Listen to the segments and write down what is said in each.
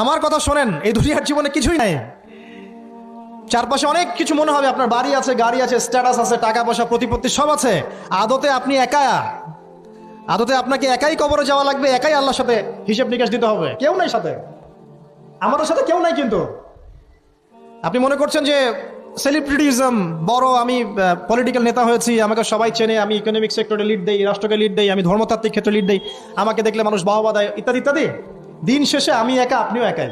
আমার কথা শোনেন, এই দুনিয়ার জীবনে কিছুই নাই। চারপাশে অনেক কিছু মনে হবে, আপনার বাড়ি আছে, গাড়ি আছে স্ট্যাটাস আছে, টাকা পয়সা, প্রতিপত্তি সব আছে। আদতে আপনি একা। আদতে আপনাকে একাই কবরে যাওয়া লাগবে, একাই আল্লাহর সাথে হিসেব নিকাশ দিতে হবে। কেউ নাই সাথে। আমাদের সাথে কেউ নাই কিন্তু। আপনি মনে করছেন যে সেলিব্রিটিজম বড়, আমি পলিটিক্যাল নেতা হয়েছি, আমাকে সবাই চেনে, আমি ইকোনমিক সেক্টরে লিড দেই, রাষ্ট্রকে লিড দেই, আমি ধর্মতাত্ত্বিক ক্ষেত্রে লিড দেই, আমাকে দেখলে মানুষ বাহবা দেয়, ইত্যাদি ইত্যাদি। দিন শেষে আমি একা, আপনিও একাই।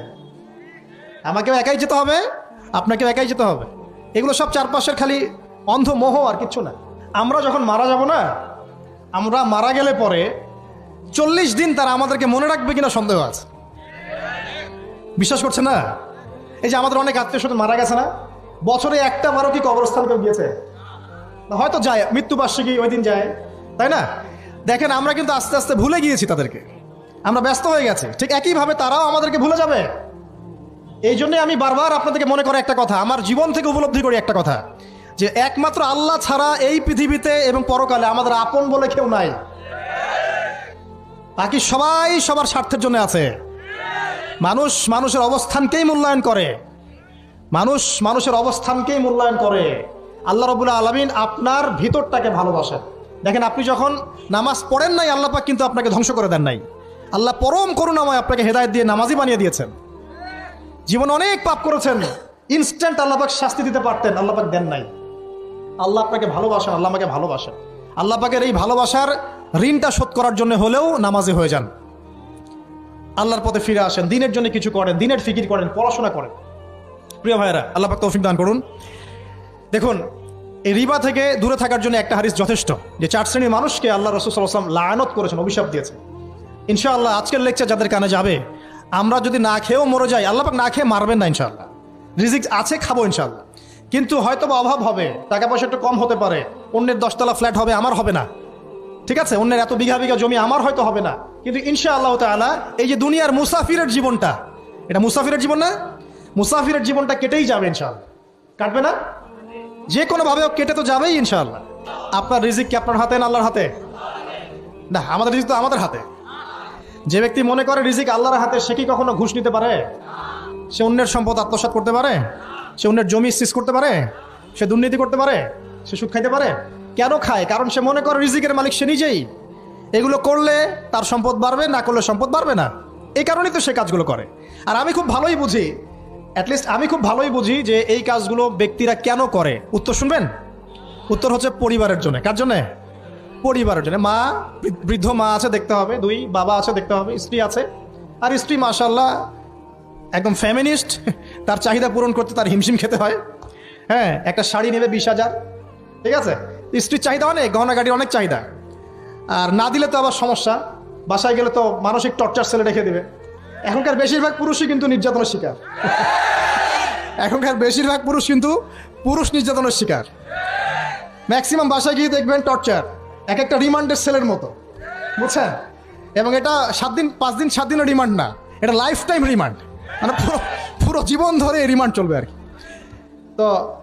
আমাকেও একাই যেতে হবে, আপনাকেও একাই যেতে হবে। এগুলো সব চারপাশের খালি অন্ধ মোহ আর কিচ্ছু না। আমরা যখন মারা যাব না, আমরা মারা গেলে পরে চল্লিশ দিন তারা আমাদেরকে মনে রাখবে কিনা সন্দেহ আছে। বিশ্বাস করছে না? এই যে আমাদের অনেক আত্মীয় স্বজন মারা গেছে না? বছরে একটা বারো কি কবরস্থান কেউ গিয়েছে? হয়তো যায়, মৃত্যুবার্ষিকী ওই দিন যায়, তাই না? দেখেন, আমরা কিন্তু আস্তে আস্তে ভুলে গিয়েছি তাদেরকে। আমরা ব্যস্ত হয়ে গেছি। ঠিক একইভাবে তারাও আমাদেরকে ভুলে যাবে। এই জন্যে আমি বারবার আপনাদেরকে মনে করে একটা কথা, আমার জীবন থেকে উপলব্ধি করি একটা কথা, যে একমাত্র আল্লাহ ছাড়া এই পৃথিবীতে এবং পরকালে আমাদের আপন বলে কেউ নাই। বাকি সবাই সবার স্বার্থের জন্য আছে। মানুষ মানুষের অবস্থানকেই মূল্যায়ন করে। মানুষ মানুষের অবস্থানকেই মূল্যায়ন করে। আল্লাহ রবুল্লা আলমিন আপনার ভিতরটাকে ভালোবাসেন। দেখেন, আপনি যখন নামাজ পড়েন নাই, আল্লাহ পাক কিন্তু আপনাকে ধ্বংস করে দেন নাই। আল্লাহ পরম করুণাময় আপনাকে হেদায়ত দিয়ে নামাজি বানিয়ে দিয়েছেন। জীবনে অনেক পাপ করেছেন। ইনস্ট্যান্ট আল্লাহ পাক শাস্তি দিতে পারতেন, আল্লাহ পাক দেন নাই। আল্লাহ আপনাকে ভালোবাসেন, আল্লাহ আমাকে ভালোবাসেন। আল্লাহ পাকের এই ভালোবাসার ঋণটা শোধ করার জন্য হলেও নামাজি হয়ে যান। আল্লাহর পথে ফিরে আসেন, দিনের জন্য কিছু করেন, দিনের ফিকির করেন, পড়াশোনা করেন। প্রিয় ভাইয়েরা, আল্লাহ পাক তৌফিক দান করুন। দেখুন, এই রিবা থেকে দূরে থাকার জন্য একটা হারিস যথেষ্ট, যে চার শ্রেণির মানুষকে আল্লাহ রসুল সাল্লাম লায়নত করেছেন, অভিশাপ দিয়েছেন। ইনশাআল্লাহ আজকের লেকচার যাদের কানে যাবে, আমরা যদি না খেয়েও মরে যাই, আল্লাহ না খেয়ে মারবেন না ইনশাআল্লাহ। রিজিক আছে, খাব ইনশাআল্লাহ। কিন্তু হয়তো বা অভাব হবে, টাকা পয়সা একটু কম হতে পারে, অন্যের দশতলা ফ্ল্যাট হবে, আমার হবে না। ঠিক আছে? অন্যের এত বিঘা বিঘা জমি, আমার হয়তো হবে না। কিন্তু ইনশা আল্লাহ তালা এই যে দুনিয়ার মুসাফিরের জীবনটা, এটা মুসাফিরের জীবন না? মুসাফিরের জীবনটা কেটেই যাবে ইনশাআল্লাহ। কাটবে না? যে কোনোভাবে কেটে তো যাবেই ইনশাআল্লাহ। আপনার রিজিক কি আপনার হাতে না আল্লাহর হাতে? না, আমাদের রিজিক তো আমাদের হাতে। যে ব্যক্তি মনে করে রিজিক আল্লাহর হাতে, সে কি কখনো ঘুষ নিতে পারে? সে অন্যের সম্পদ আত্মসাৎ করতে পারে? সে অন্যের জমি সিজ করতে পারে? সে দুর্নীতি করতে পারে? সে সুদ খাইতে পারে? কেন খায়? কারণ সে মনে করে রিজিকের মালিক সে নিজেই। এগুলো করলে তার সম্পদ বাড়বে, না করলে সম্পদ বাড়বে না। এই কারণেই তো সে কাজগুলো করে। আর আমি খুব ভালোই বুঝি অ্যাটলিস্ট আমি খুব ভালোই বুঝি যে এই কাজগুলো ব্যক্তিরা কেন করে? উত্তর শুনবেন? উত্তর হচ্ছে পরিবারের জন্য। কার জন্যে? পরিবারের জন্য। মা, বৃদ্ধ মা আছে, দেখতে হবে। দুই, বাবা আছে, দেখতে হবে। স্ত্রী আছে। আর স্ত্রী মাশাল্লাহ একদম ফ্যামিনিস্ট তার চাহিদা পূরণ করতে তার হিমশিম খেতে হয়। হ্যাঁ একটা শাড়ি নেবে বিশ হাজার। ঠিক আছে? স্ত্রীর চাহিদা অনেক গহনা গাড়ির অনেক চাহিদা। আর না দিলে তো আবার সমস্যা। বাসায় গেলে তো মানসিক টর্চার সেলে রেখে দেবে। এখনকার বেশিরভাগ পুরুষই কিন্তু নির্যাতনের শিকার। এখনকার বেশিরভাগ পুরুষ কিন্তু পুরুষ নির্যাতনের শিকার। ম্যাক্সিমাম বাসায় গিয়ে দেখবেন টর্চার এক একটা রিমান্ডের সেলের মতো। বুঝছেন? এবং এটা সাত দিন, পাঁচ দিন, সাত দিনের রিমান্ড না। এটা লাইফ টাইম রিমান্ড। মানে পুরো পুরো জীবন ধরে রিমান্ড চলবে আর কি। তো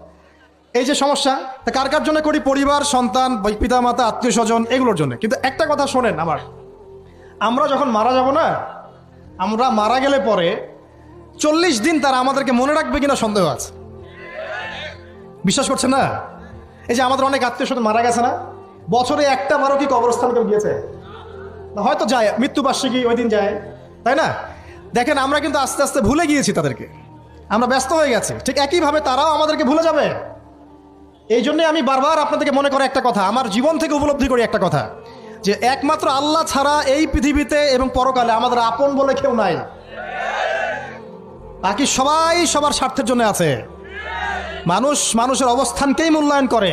এই যে সমস্যা, তা কার কার জন্য করি? পরিবার, সন্তান পিতা মাতা আত্মীয় স্বজন, এগুলোর জন্য। কিন্তু একটা কথা শোনেন আমার। আমরা যখন মারা যাব না, আমরা মারা গেলে পরে চল্লিশ দিন তারা আমাদেরকে মনে রাখবে কিনা সন্দেহ আছে। বিশ্বাস করছে না? এই যে আমাদের অনেক আত্মীয় স্বজন মারা গেছে না? বছরে একটা বারো কি কবরস্থান কেউ গিয়েছে? হয়তো যায়, মৃত্যুবার্ষিকী ওই দিন যায়, তাই না? দেখেন, আমরা কিন্তু আস্তে আস্তে ভুলে গিয়েছি তাদেরকে। আমরা ব্যস্ত হয়ে গেছি। ঠিক একইভাবে তারাও আমাদেরকে ভুলে যাবে। এই জন্যে আমি বারবার আপনাদেরকে মনে করে একটা কথা, আমার জীবন থেকে উপলব্ধি করি একটা কথা, যে একমাত্র আল্লাহ ছাড়া এই পৃথিবীতে এবং পরকালে আমাদের আপন বলে কেউ নাই। বাকি সবাই সবার স্বার্থের জন্য আছে। মানুষ মানুষের অবস্থানকেই মূল্যায়ন করে।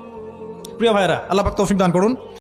প্রিয় ভাইরা আল্লাহ পাক তৌফিক দান করুন।